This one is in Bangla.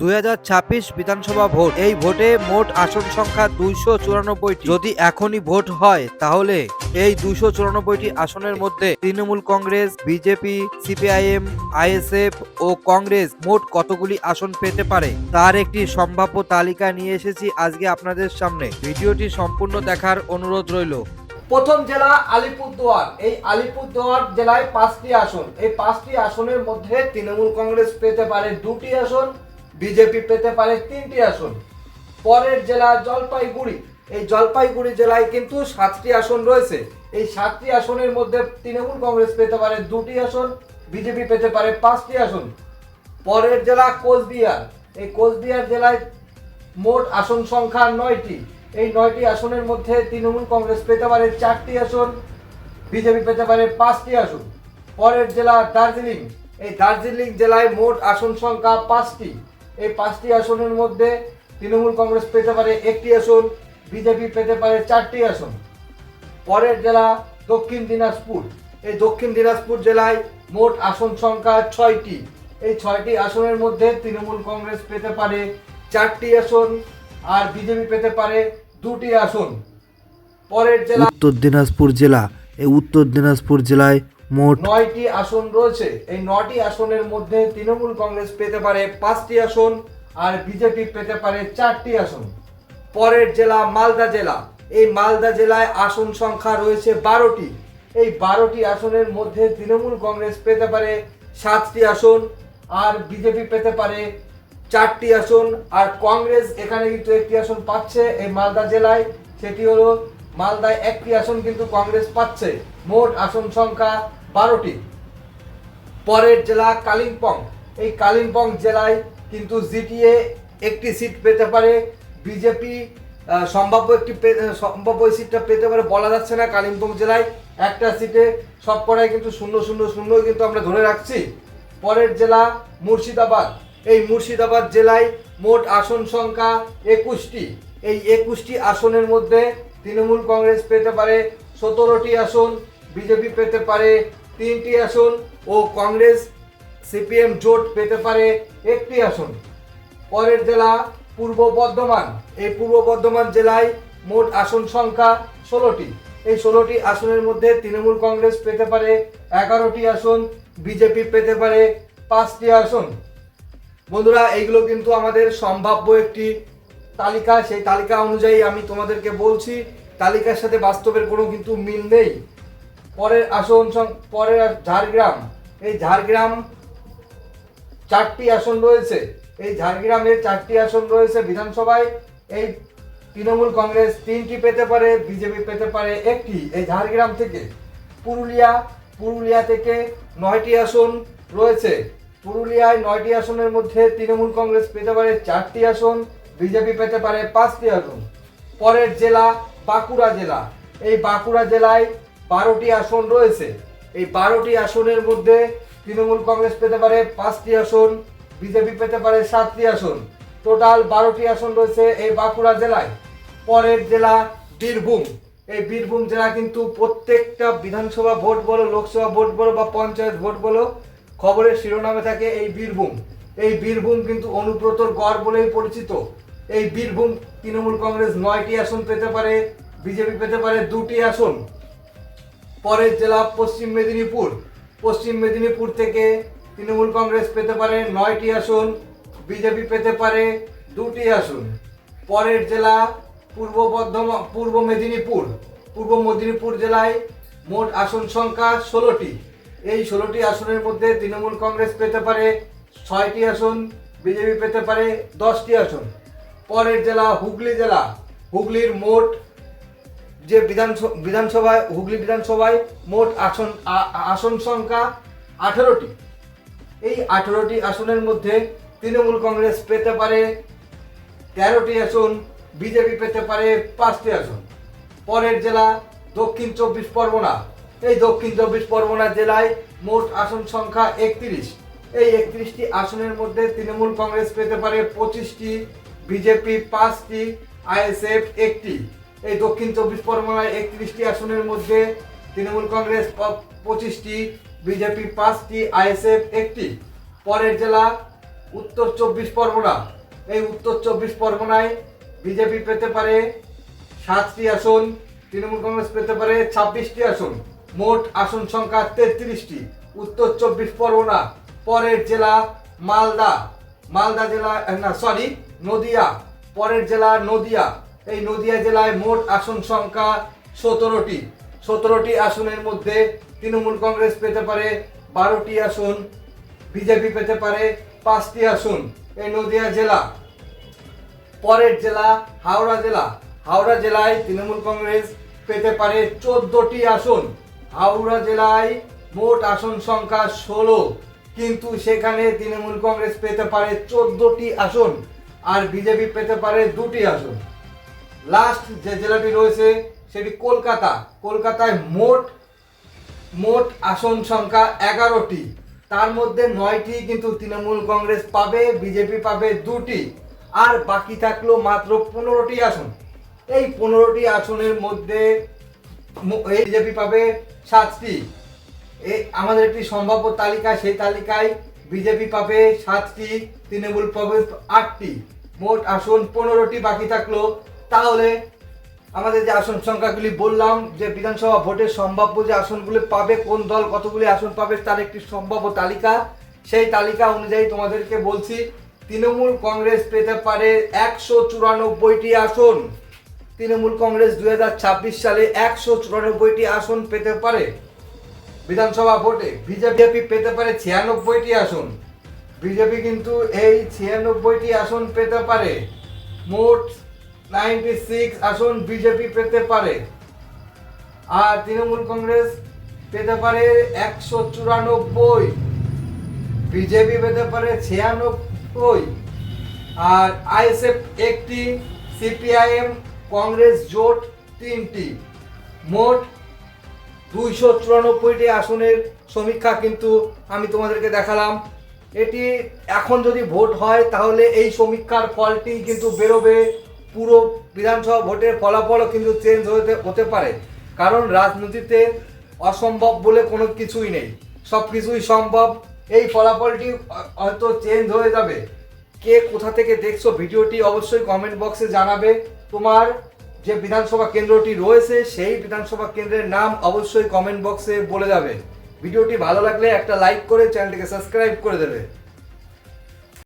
দুই হাজার ছাব্বিশ বিধানসভা ভোট। এই ভোটে মোট আসন সংখ্যা দুইশো চুরানব্বইটি। যদি এখনই ভোট হয়, তাহলে এই দুইশো চুরানব্বইটি আসনের মধ্যে Trinamool Congress, BJP, CPIM, ISF ও কংগ্রেস মোট কতগুলি আসন পেতে পারে, তার একটি সম্ভাব্য তালিকা নিয়ে এসেছি আজকে আপনাদের সামনে। ভিডিওটি সম্পূর্ণ দেখার অনুরোধ রইল। প্রথম জেলা আলিপুরদুয়ার। এই আলিপুরদুয়ার জেলায় পাঁচটি আসন। এই পাঁচটি আসনের মধ্যে তৃণমূল কংগ্রেস পেতে পারে দুটি আসন বিজেপি পেতে পারে তিনটি আসন। পরের জেলা জলপাইগুড়ি। এই জলপাইগুড়ি জেলায় কিন্তু সাতটি আসন রয়েছে। এই সাতটি আসনের মধ্যে তৃণমূল কংগ্রেস পেতে পারে দুটি আসন, বিজেপি পেতে পারে পাঁচটি আসন। পরের জেলা কোচবিহার। এই কোচবিহার জেলায় মোট আসন সংখ্যা নয়টি। এই নয়টি আসনের মধ্যে তৃণমূল কংগ্রেস পেতে পারে চারটি আসন, বিজেপি পেতে পারে পাঁচটি আসন। পরের জেলা দার্জিলিং। এই দার্জিলিং জেলায় মোট আসন সংখ্যা পাঁচটি। এই পাঁচটি আসনের মধ্যে তৃণমূল কংগ্রেস পেতে পারে একটি আসন, বিজেপি পেতে পারে চারটি আসন। পরের জেলা দক্ষিণ দিনাজপুর। এই দক্ষিণ দিনাজপুর জেলায় মোট আসন সংখ্যা ছয়টি। এই ছয়টি আসনের মধ্যে তৃণমূল কংগ্রেস পেতে পারে চারটি আসন আর বিজেপি পেতে পারে দুটি আসন। পরের জেলা উত্তর দিনাজপুর জেলা। এই উত্তর দিনাজপুর জেলায় মোট নয়টি আসন রয়েছে। এই নটি আসনের মধ্যে তৃণমূল কংগ্রেস পেতে পারে পাঁচটি আসন আর বিজেপি পেতে পারে চারটি আসন। পরের জেলা মালদা জেলা। এই মালদা জেলায় আসন সংখ্যা রয়েছে বারোটি। এই বারোটি আসনের মধ্যে তৃণমূল কংগ্রেস পেতে পারে সাতটি আসন আর বিজেপি পেতে পারে চারটি আসন। আর কংগ্রেস এখানে কিন্তু একটি আসন পাচ্ছে এই মালদা জেলায়। সেটি হলো মালদায় একটি আসন কিন্তু কংগ্রেস পাচ্ছে। মোট আসন সংখ্যা বারোটি। পরের জেলা কালিম্পং। এই কালিম্পং জেলায় কিন্তু জিটিএ একটি সিট পেতে পারে, বিজেপি সম্ভাব্য একটি সম্ভাব্য সিটটা পেতে পারে বলা যাচ্ছে না কালিম্পং জেলায়। একটা সিটে সব কটাই কিন্তু শূন্য শূন্য শূন্যই কিন্তু আমরা ধরে রাখছি। পরের জেলা মুর্শিদাবাদ। এই মুর্শিদাবাদ জেলায় মোট আসন সংখ্যা একুশটি। এই একুশটি আসনের মধ্যে তৃণমূল কংগ্রেস পেতে পারে সতেরোটি আসন, বিজেপি পেতে পারে তিনটি আসন ও কংগ্রেস সিপিএম জোট পেতে পারে একটি আসন। পরের জেলা পূর্ব বর্ধমান। এই পূর্ব বর্ধমান জেলায় মোট আসন সংখ্যা ষোলোটি। এই ষোলোটি আসনের মধ্যে তৃণমূল কংগ্রেস পেতে পারে এগারোটি আসন, বিজেপি পেতে পারে পাঁচটি আসন। বন্ধুরা, এইগুলো কিন্তু আমাদের সম্ভাব্য একটি তালিকা। সেই তালিকা অনুযায়ী আমি তোমাদেরকে বলছি, তালিকার সাথে বাস্তবের কোনো কিন্তু মিল নেই। পরের আসন পরের ঝাড়গ্রাম। এই ঝাড়গ্রাম চারটি আসন রয়েছে। এই ঝাড়গ্রামের চারটি আসন রয়েছে বিধানসভায়। এই তৃণমূল কংগ্রেস তিনটি পেতে পারে, বিজেপি পেতে পারে একটি। এই ঝাড়গ্রাম থেকে পুরুলিয়া পুরুলিয়া থেকে নয়টি আসন রয়েছে। পুরুলিয়ায় নয়টি আসনের মধ্যে তৃণমূল কংগ্রেস পেতে পারে চারটি আসন, বিজেপি পেতে পারে পাঁচটি আসন। পরের জেলা বাঁকুড়া জেলা। এই বাঁকুড়া জেলায় বারোটি আসন রয়েছে। এই বারোটি আসনের মধ্যে তৃণমূল কংগ্রেস পেতে পারে পাঁচটি আসন, বিজেপি পেতে পারে সাতটি আসন। টোটাল বারোটি আসন রয়েছে এই বাঁকুড়া জেলায়। পরের জেলা বীরভূম। এই বীরভূম জেলা কিন্তু প্রত্যেকটা বিধানসভা ভোট বলো, লোকসভা ভোট বলো বা পঞ্চায়েত ভোট বলো, খবরের শিরোনামে থাকে এই বীরভূম। এই বীরভূম কিন্তু অনুব্রতর গড় বলেই পরিচিত। এই বীরভূম তৃণমূল কংগ্রেস নয়টি আসন পেতে পারে, বিজেপি পেতে পারে দুটি আসন। পরের জেলা পশ্চিম মেদিনীপুর। পশ্চিম মেদিনীপুর থেকে তৃণমূল কংগ্রেস পেতে পারে নয়টি আসন, বিজেপি পেতে পারে দুটি আসন। পরের জেলা পূর্ব বর্ধমান পূর্ব মেদিনীপুর। পূর্ব মেদিনীপুর জেলায় মোট আসন সংখ্যা ষোলোটি। এই ষোলোটি আসনের মধ্যে তৃণমূল কংগ্রেস পেতে পারে ছয়টি আসন, বিজেপি পেতে পারে দশটি আসন। পরের জেলা হুগলি জেলা। হুগলির মোট যে বিধানসভা বিধানসভায়, হুগলি বিধানসভায় মোট আসন আসন সংখ্যা আঠেরোটি। এই আঠেরোটি আসনের মধ্যে তৃণমূল কংগ্রেস পেতে পারে তেরোটি আসন, বিজেপি পেতে পারে পাঁচটি আসন। পরের জেলা দক্ষিণ চব্বিশ পরগনা। এই দক্ষিণ চব্বিশ পরগনা জেলায় মোট আসন সংখ্যা একত্রিশ। এই একত্রিশটি আসনের মধ্যে তৃণমূল কংগ্রেস পেতে পারে পঁচিশটি, বিজেপি পাঁচটি, আইএসএফ একটি। এই দক্ষিণ চব্বিশ পরগনায় একত্রিশটি আসনের মধ্যে তৃণমূল কংগ্রেস পঁচিশটি, বিজেপি পাঁচটি, আইএসএফ একটি। পরের জেলা উত্তর চব্বিশ পরগনা। এই উত্তর চব্বিশ পরগনায় বিজেপি পেতে পারে সাতটি আসন, তৃণমূল কংগ্রেস পেতে পারে ছাব্বিশটি আসন। মোট আসন সংখ্যা তেত্রিশটি। উত্তর চব্বিশ পরগনা। পরের জেলা মালদা। মালদা জেলা, না সরি নদিয়া। পরের জেলা নদিয়া। এই নদিয়া জেলায় মোট আসন সংখ্যা সতেরোটি। সতেরোটি আসনের মধ্যে তৃণমূল কংগ্রেস পেতে পারে বারোটি আসন, বিজেপি পেতে পারে পাঁচটি আসন এই নদিয়া জেলা। পরের জেলা হাওড়া জেলা। হাওড়া জেলায় তৃণমূল কংগ্রেস পেতে পারে চোদ্দটি আসন। হাওড়া জেলায় মোট আসন সংখ্যা ষোলো, কিন্তু সেখানে তৃণমূল কংগ্রেস পেতে পারে চোদ্দটি আসন আর বিজেপি পেতে পারে দুটি আসন। লাস্ট যে জেলাটি রয়েছে সেটি কলকাতা। কলকাতায় মোট মোট আসন সংখ্যা এগারোটি। তার মধ্যে নয়টি কিন্তু তৃণমূল কংগ্রেস পাবে, বিজেপি পাবে দুটি। আর বাকি থাকল মাত্র পনেরোটি আসন। এই পনেরোটি আসনের মধ্যে এই বিজেপি পাবে সাতটি। আমাদের একটি সম্ভাব্য তালিকা, সেই তালিকায় বিজেপি পাবে সাতটি, তৃণমূল পাবে আটটি। মোট আসন পনেরোটি, বাকি থাকল তাহলে আমাদের যে আসন সংখ্যাগুলি বললাম, যে বিধানসভা ভোটের সম্ভাব্য যে আসনগুলি পাবে, কোন দল কতগুলি আসন পাবে, তার একটি সম্ভাব্য তালিকা। সেই তালিকা অনুযায়ী তোমাদেরকে বলছি, তৃণমূল কংগ্রেস পেতে পারে একশো চুরানব্বইটি আসন। তৃণমূল কংগ্রেস দু হাজার ছাব্বিশ সালে একশো চুরানব্বইটি আসন পেতে পারে। বিধানসভা ভোটে বিজেপি পেতে পারে ছিয়ানব্বইটি আসন। বিজেপি কিন্তু এই ছিয়ানব্বইটি আসন পেতে পারে। মোট নাইনটি সিক্স আসন বিজেপি পেতে পারে। আর তৃণমূল কংগ্রেস পেতে পারে একশো চুরানব্বই। বিজেপি পেতে পারে ছিয়ানব্বই। আর আইএসএফ একটি, সিপিআইএম কংগ্রেস জোট তিনটি। মোট দুইশো চুরানব্বইটি আসনের সমীক্ষা কিন্তু আমি তোমাদেরকে দেখালাম। এটি এখন যদি ভোট হয় তাহলে এই সমীক্ষার ফলটি কিন্তু বেরোবে। পুরো বিধানসভা ভোটের ফলাফলও কিন্তু চেঞ্জ হতে হতে পারে। কারণ রাজনীতিতে অসম্ভব বলে কোনো কিছুই নেই। সব কিছুই সম্ভব। এই ফলাফলটি হয়তো চেঞ্জ হয়ে যাবে। কে কোথা থেকে দেখছ ভিডিওটি অবশ্যই কমেন্ট বক্সে জানাবে। তোমার যে বিধানসভা কেন্দ্রটি রয়েছে, সেই বিধানসভা কেন্দ্রের নাম অবশ্যই কমেন্ট বক্সে বলে যাবে। ভিডিওটি ভালো লাগলে একটা লাইক করে চ্যানেলটিকে সাবস্ক্রাইব করে দেবে।